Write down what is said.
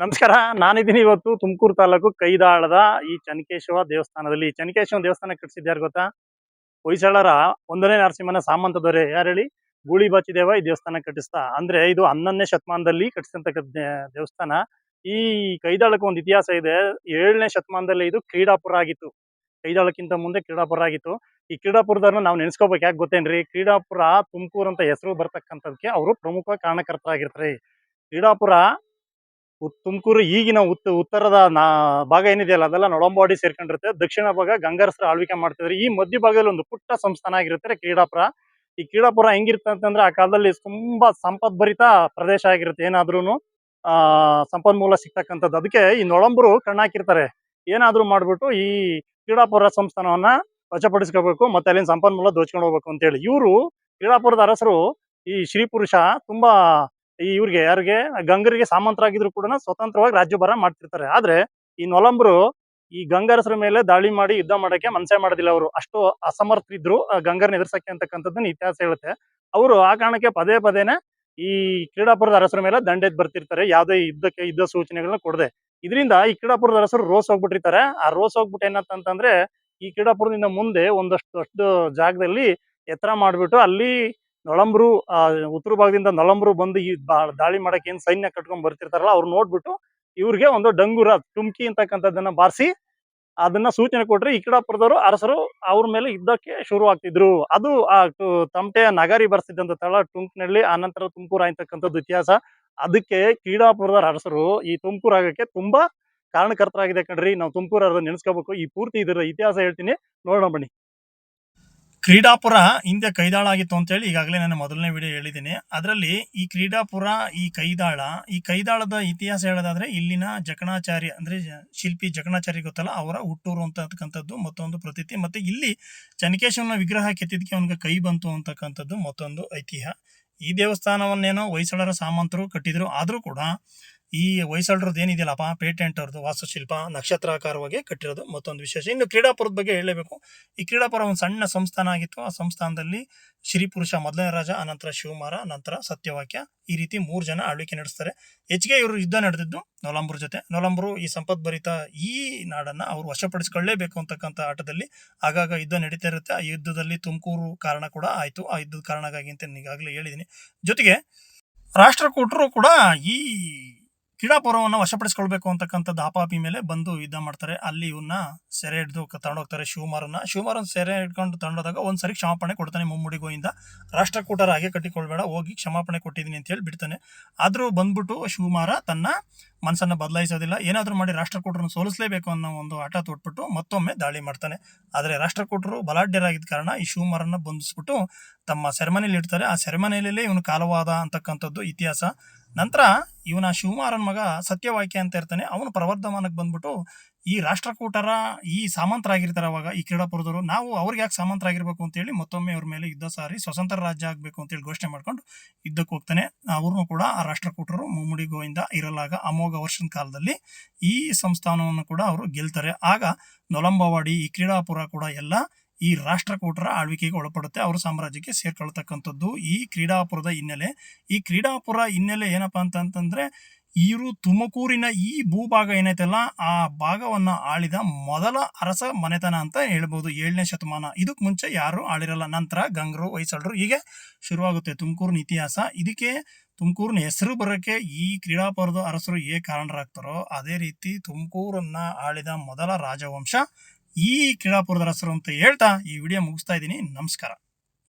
ನಮಸ್ಕಾರ, ನಾನಿದ್ದೀನಿ ಇವತ್ತು ತುಮಕೂರು ತಾಲೂಕು ಕೈದಾಳದ ಈ ಚನಕೇಶವ ದೇವಸ್ಥಾನದಲ್ಲಿ. ಈ ಚನಕೇಶವ ದೇವಸ್ಥಾನ ಕಟ್ಟಿಸಿದ್ಯಾರು ಗೊತ್ತಾ? ಹೊಯ್ಸಳರ ಒಂದನೇ ನರಸಿಂಹನ ಸಾಮಂತ ದೊರೆ. ಯಾರು ಹೇಳಿ? ಗೂಳಿ ಬಾಚಿದೇವ ಈ ದೇವಸ್ಥಾನ ಕಟ್ಟಿಸ್ತಾ. ಅಂದ್ರೆ ಇದು ಹನ್ನೊಂದನೇ ಶತಮಾನದಲ್ಲಿ ಕಟ್ಟಿಸಿದಂತ ದೇವಸ್ಥಾನ. ಈ ಕೈದಾಳಕ್ಕೆ ಒಂದು ಇತಿಹಾಸ ಇದೆ. ಏಳನೇ ಶತಮಾನದಲ್ಲಿ ಇದು ಕ್ರೀಡಾಪುರ ಆಗಿತ್ತು. ಕೈದಾಳಕ್ಕಿಂತ ಮುಂದೆ ಕ್ರೀಡಾಪುರ ಆಗಿತ್ತು. ಈ ಕ್ರೀಡಾಪುರದವ್ರನ್ನ ನಾವು ನೆನೆಸ್ಕೋಬೇಕು. ಯಾಕೆ ಗೊತ್ತೇನ್ರಿ? ಕ್ರೀಡಾಪುರ ತುಮಕೂರು ಅಂತ ಹೆಸರು ಬರ್ತಕ್ಕಂಥದಕ್ಕೆ ಅವರು ಪ್ರಮುಖ ಕಾರಣಕರ್ತರಾಗಿರ್ತಾರೆ. ಕ್ರೀಡಾಪುರ ತುಮಕೂರು ಈಗಿನ ಉತ್, ಉತ್ತರದ ನಾ, ಭಾಗ ಏನಿದೆಯಲ್ಲ, ಅದೆಲ್ಲ ನೊಳಂಬಾಡಿ ಸೇರ್ಕೊಂಡಿರುತ್ತೆ. ದಕ್ಷಿಣ ಭಾಗ ಗಂಗರಸರ ಆಳ್ವಿಕೆ ಮಾಡ್ತಿದ್ರು. ಈ ಮಧ್ಯ ಭಾಗದಲ್ಲಿ ಒಂದು ಪುಟ್ಟ ಸಂಸ್ಥಾನ ಆಗಿರುತ್ತೆ ಕ್ರೀಡಾಪುರ. ಈ ಕ್ರೀಡಾಪುರ ಹೆಂಗಿರುತ್ತೆ ಅಂತಂದ್ರೆ, ಆ ಕಾಲದಲ್ಲಿ ತುಂಬಾ ಸಂಪದ್ಭರಿತ ಪ್ರದೇಶ ಆಗಿರುತ್ತೆ. ಏನಾದ್ರೂ ಆ, ಸಂಪನ್ಮೂಲ ಸಿಗ್ತಕ್ಕಂಥದ್ದು. ಅದಕ್ಕೆ ಈ ನೊಳಂಬರು ಕಣ್ಣಾಕಿರ್ತಾರೆ ಏನಾದ್ರೂ ಮಾಡ್ಬಿಟ್ಟು ಈ ಕ್ರೀಡಾಪುರ ಸಂಸ್ಥಾನವನ್ನ ವಶಪಡಿಸ್ಕೋಬೇಕು, ಮತ್ತೆ ಅಲ್ಲಿನ ಸಂಪನ್ಮೂಲ ದೋಚ್ಕೊಂಡು ಹೋಗ್ಬೇಕು ಅಂತೇಳಿ. ಇವರು ಕ್ರೀಡಾಪುರದ ಅರಸರು ಈ ಶ್ರೀ ಪುರುಷ ತುಂಬಾ ಈ ಇವ್ರಿಗೆ, ಯಾರಿಗೆ, ಗಂಗರಿಗೆ ಸಾಮಂತರಾಗಿದ್ರು ಕೂಡ ಸ್ವತಂತ್ರವಾಗಿ ರಾಜ್ಯಭಾರ ಮಾಡ್ತಿರ್ತಾರೆ. ಆದ್ರೆ, ಈ ನೊಲಂಬರು ಈ ಗಂಗರಸರ ಮೇಲೆ ದಾಳಿ ಮಾಡಿ ಯುದ್ಧ ಮಾಡಕ್ಕೆ ಮನಸೆ ಮಾಡೋದಿಲ್ಲ ಅವರು. ಅಷ್ಟು ಅಸಮರ್ಥರಿದ್ರು, ಆ, ಗಂಗರನ್ನ ಎದುರ್ಸಕ್ಕೆ ಅಂತಕ್ಕಂಥದ್ದನ್ನ ಇತಿಹಾಸ ಹೇಳುತ್ತೆ. ಅವರು ಆ ಕಾರಣಕ್ಕೆ ಪದೇ ಪದೇನೆ ಈ ಕ್ರೀಡಾಪುರದ ಅರಸರ ಮೇಲೆ ದಂಡೆದ್ ಬರ್ತಿರ್ತಾರೆ. ಯಾವುದೇ ಯುದ್ಧಕ್ಕೆ, ಯುದ್ಧ ಸೂಚನೆಗಳನ್ನ ಕೊಡದೆ. ಇದರಿಂದ ಈ ಕ್ರೀಡಾಪುರದ ಅರಸರು ರೋಸ್ ಹೋಗ್ಬಿಟ್ಟಿರ್ತಾರೆ. ಆ ರೋಸ್ ಹೋಗ್ಬಿಟ್ಟು ಏನಂತಂದ್ರೆ ಈ ಕ್ರೀಡಾಪುರದಿಂದ ಮುಂದೆ ಒಂದಷ್ಟು ಅಷ್ಟು ಜಾಗದಲ್ಲಿ ಎತ್ತರ ಮಾಡಿಬಿಟ್ಟು ಅಲ್ಲಿ ನೊಳಂಬರು ಉತ್ತರ ಭಾಗದಿಂದ ನಳಂಬ್ರು ಬಂದು ಈ ದಾಳಿ ಮಾಡಕ್ಕೆ ಏನ್ ಸೈನ್ಯ ಕಟ್ಕೊಂಡ್ ಬರ್ತಿರ್ತಾರಲ್ಲ, ಅವ್ರು ನೋಡ್ಬಿಟ್ಟು ಇವ್ರಿಗೆ ಒಂದು ಡಂಗುರ ಟುಮ್ಕಿ ಅಂತಕ್ಕಂಥದ್ದನ್ನ ಬಾರಿಸಿ ಅದನ್ನ ಸೂಚನೆ ಕೊಟ್ರೆ ಈ ಕ್ರೀಡಾಪುರದವರು ಅರಸರು ಅವ್ರ ಮೇಲೆ ಯುದ್ಧಕ್ಕೆ ಶುರು ಆಗ್ತಿದ್ರು. ಅದು, ಆ ತಮಟೆಯ ನಗಾರಿ ಬರ್ಸಿದ್ದಂತ ತಳ ಟುಂಕ್ನಳ್ಳಿ ಆನಂತರ ತುಮಕೂರು ಅಂತಕ್ಕಂಥದ್ದು ಇತಿಹಾಸ. ಅದಕ್ಕೆ ಕ್ರೀಡಾಪುರದ ಅರಸರು ಈ ತುಮಕೂರು ಆಗಕ್ಕೆ ತುಂಬಾ ಕಾರಣಕರ್ತರಾಗಿದೆ ಕಣ್ರಿ. ನಾವು ತುಮಕೂರು ನೆನೆಸ್ಕೋಬೇಕು. ಈ ಪೂರ್ತಿ ಇದರ ಇತಿಹಾಸ ಹೇಳ್ತೀನಿ. ನೋಡೋಣ ಬನ್ನಿ. ಕ್ರೀಡಾಪುರ ಹಿಂದೆ ಕೈದಾಳ ಆಗಿತ್ತು ಅಂತೇಳಿ ಈಗಾಗಲೇ ನಾನು ಮೊದಲನೇ ವಿಡಿಯೋ ಹೇಳಿದ್ದೀನಿ. ಅದರಲ್ಲಿ ಈ ಕ್ರೀಡಾಪುರ, ಈ ಕೈದಾಳ, ಈ ಕೈದಾಳದ ಇತಿಹಾಸ ಹೇಳೋದಾದ್ರೆ ಇಲ್ಲಿನ ಜಕಣಾಚಾರ್ಯ ಅಂದ್ರೆ ಶಿಲ್ಪಿ ಜಕಣಾಚಾರ್ಯ ಗೊತ್ತಲ್ಲ, ಅವರ ಹುಟ್ಟೂರು ಅಂತಕ್ಕಂಥದ್ದು ಮತ್ತೊಂದು ಪ್ರತೀತಿ. ಮತ್ತೆ ಇಲ್ಲಿ ಚನಕೇಶವನ ವಿಗ್ರಹ ಕೆತ್ತಿದ್ದಕ್ಕೆ ಅವನಿಗೆ ಕೈ ಬಂತು ಅಂತಕ್ಕಂಥದ್ದು ಮತ್ತೊಂದು ಐತಿಹ್ಯ. ಈ ದೇವಸ್ಥಾನವನ್ನೇನೋ ಹೊಯ್ಸಳರ ಸಾಮಂತರು ಕಟ್ಟಿದ್ರು. ಆದರೂ ಕೂಡ ಈ ಹೊಯ್ಸಳರದ್ದು ಏನಿದೆಯಲ್ಲಪ್ಪ? ಪೇಟೆಂಟ್ ಅವ್ರದ್ದು ವಾಸ್ತುಶಿಲ್ಪ, ನಕ್ಷತ್ರಾಕಾರವಾಗಿ ಕಟ್ಟಿರೋದು ಮತ್ತೊಂದು ವಿಶೇಷ. ಇನ್ನು ಕ್ರೀಡಾಪುರದ ಬಗ್ಗೆ ಹೇಳಬೇಕು ಈ ಕ್ರೀಡಾಪುರ ಒಂದು ಸಣ್ಣ ಸಂಸ್ಥಾನ ಆಗಿತ್ತು. ಆ ಸಂಸ್ಥಾನದಲ್ಲಿ ಶ್ರೀ ಪುರುಷ ಮೊದಲನೇ ರಾಜ, ಅನಂತರ ಶಿವಮಾರ ನಂತರ ಸತ್ಯವಾಕ್ಯ. ಈ ರೀತಿ ಮೂರು ಜನ ಆಳ್ವಿಕೆ ನಡೆಸ್ತಾರೆ. ಹೆಚ್ಚಿಗೆ ಇವರು ಯುದ್ಧ ನಡೆದಿದ್ದು ನೊಲಂಬ್ರ ಜೊತೆ. ನೊಲಂಬ್ರು ಈ ಸಂಪದ್ಭರಿತ ಈ ನಾಡನ್ನ ಅವರು ವಶಪಡಿಸಿಕೊಳ್ಳೇಬೇಕು ಅಂತಕ್ಕಂಥ ಆಟದಲ್ಲಿ ಆಗಾಗ ಯುದ್ಧ ನಡೀತಾ ಇರುತ್ತೆ. ಆ ಯುದ್ಧದಲ್ಲಿ ತುಮಕೂರು ಕಾರಣ ಕೂಡ ಆಯಿತು. ಆ ಯುದ್ಧದ ಕಾರಣಕ್ಕಾಗಿ ಅಂತ ಈಗಾಗಲೇ ಹೇಳಿದ್ದೀನಿ. ಜೊತೆಗೆ ರಾಷ್ಟ್ರಕೂಟರು ಕೂಡ ಈ ಕ್ರೀಡಾಪುರವನ್ನು ವಶಪಡಿಸ್ಕೊಳ್ಬೇಕು ಅಂತಕ್ಕಂಥದ್ದು ಆಪಾಪಿ ಮೇಲೆ ಬಂದು ಯುದ್ಧ ಮಾಡ್ತಾರೆ. ಅಲ್ಲಿ ಇವನ್ನ ಸೆರೆ ಹಿಡಿದು ತಗೊಂಡೋಗ್ತಾರೆ ಶಿವಮಾರನ್ನ ಶಿವಮಾರನ್ ಸೆರೆ ಹಿಡ್ಕೊಂಡು ತಗೊಂಡೋದಾಗ ಒಂದ್ಸರಿ ಕ್ಷಮಾಪಣೆ ಕೊಡ್ತಾನೆ ಮುಮ್ಮುಡಿಗೋಯಿಂದ. ರಾಷ್ಟ್ರಕೂಟರ ಹಾಗೆ ಕಟ್ಟಿಕೊಳ್ಬೇಡ, ಹೋಗಿ ಕ್ಷಮಾಪಣೆ ಕೊಟ್ಟಿದ್ದೀನಿ ಅಂತ ಹೇಳಿ ಬಿಡ್ತಾನೆ ಆದರೂ ಬಂದ್ಬಿಟ್ಟು ಶಿವಮಾರ ತನ್ನ ಮನಸ್ಸನ್ನು ಬದಲಾಯಿಸೋದಿಲ್ಲ. ಏನಾದರೂ ಮಾಡಿ ರಾಷ್ಟ್ರಕೂಟರನ್ನು ಸೋಲಿಸಲೇಬೇಕು ಅನ್ನೋ ಒಂದು ಹಠ ತೊಟ್ಬಿಟ್ಟು ಮತ್ತೊಮ್ಮೆ ದಾಳಿ ಮಾಡ್ತಾನೆ. ಆದರೆ ರಾಷ್ಟ್ರಕೂಟರು ಬಲಾಢ್ಯರಾಗಿದ್ದ ಕಾರಣ ಈ ಶಿವಮಾರನ್ನ ಬಂಧಿಸ್ಬಿಟ್ಟು ತಮ್ಮ ಸೆರೆಮನೆಯಲ್ಲಿ ಇಡ್ತಾರೆ. ಆ ಸೆರೆಮನೆಯಲ್ಲೇ ಇವನು ಕಾಲವಾದ ಅಂತಕ್ಕಂಥದ್ದು ಇತಿಹಾಸ. ನಂತರ ಇವನ ಶಿವಮಾರನ್ ಮಗ ಸತ್ಯವಾಕ್ಯ ಅಂತ ಇರ್ತಾನೆ. ಅವನು ಪ್ರವರ್ಧಮಾನಕ್ಕೆ ಬಂದ್ಬಿಟ್ಟು ಈ ರಾಷ್ಟ್ರಕೂಟರ ಈ ಸಾಮಂತರಾಗಿರ್ತಾರೆ ಅವಾಗ, ಈ ಕ್ರೀಡಾಪುರದವರು ನಾವು ಅವ್ರಿಗೆ ಯಾಕೆ ಸಾಮಂತರಾಗಿರ್ಬೇಕು ಅಂತೇಳಿ ಮತ್ತೊಮ್ಮೆ ಅವ್ರ ಮೇಲೆ ಯುದ್ಧ ಸಾರಿ, ಸ್ವತಂತ್ರ ರಾಜ್ಯ ಆಗಬೇಕು ಅಂತೇಳಿ ಘೋಷಣೆ ಮಾಡ್ಕೊಂಡು ಯುದ್ಧಕ್ಕೆ ಹೋಗ್ತಾನೆ. ಅವ್ರನ್ನೂ ಕೂಡ ಆ ರಾಷ್ಟ್ರಕೂಟರು ಮುಮ್ಮಡಿ ಗೋವಿಂದ ಇರಲಾಗ ಅಮೋಘ ವರ್ಷದ ಕಾಲದಲ್ಲಿ ಈ ಸಂಸ್ಥಾನವನ್ನು ಕೂಡ ಅವರು ಗೆಲ್ತಾರೆ. ಆಗ ನೊಲಂಬವಾಡಿ, ಈ ಕ್ರೀಡಾಪುರ ಕೂಡ ಎಲ್ಲ ಈ ರಾಷ್ಟ್ರಕೂಟರ ಆಳ್ವಿಕೆಗೆ ಒಳಪಡುತ್ತೆ. ಅವರ ಸಾಮ್ರಾಜ್ಯಕ್ಕೆ ಸೇರ್ಕೊಳ್ತಕ್ಕಂಥದ್ದು ಈ ಕ್ರೀಡಾಪುರದ ಹಿನ್ನೆಲೆ. ಈ ಕ್ರೀಡಾಪುರ ಹಿನ್ನೆಲೆ ಏನಪ್ಪಾ ಅಂತಂತಂದ್ರೆ ಇವರು ತುಮಕೂರಿನ ಈ ಭೂಭಾಗ ಏನೈತಲ್ಲ, ಆ ಭಾಗವನ್ನ ಆಳಿದ ಮೊದಲ ಅರಸ ಮನೆತನ ಅಂತ ಹೇಳ್ಬೋದು. ಏಳನೇ ಶತಮಾನ. ಇದಕ್ಕೆ ಮುಂಚೆ ಯಾರು ಆಳಿರಲ್ಲ. ನಂತರ ಗಂಗರು, ಹೊಯ್ಸಳರು ಹೀಗೆ ಶುರುವಾಗುತ್ತೆ ತುಮಕೂರಿನ ಇತಿಹಾಸ. ಇದಕ್ಕೆ ತುಮಕೂರಿನ ಹೆಸರು ಬರೋಕ್ಕೆ ಈ ಕ್ರೀಡಾಪುರದ ಅರಸರು ಏ ಕಾರಣರಾಗ್ತಾರೋ, ಅದೇ ರೀತಿ ತುಮಕೂರನ್ನ ಆಳಿದ ಮೊದಲ ರಾಜವಂಶ ಈ ಕ್ರೀಡಾಪುರದ ಅರಸರು ಅಂತ ಹೇಳ್ತಾ ಈ ವಿಡಿಯೋ ಮುಗಿಸ್ತಾ ಇದ್ದೀನಿ. ನಮಸ್ಕಾರ.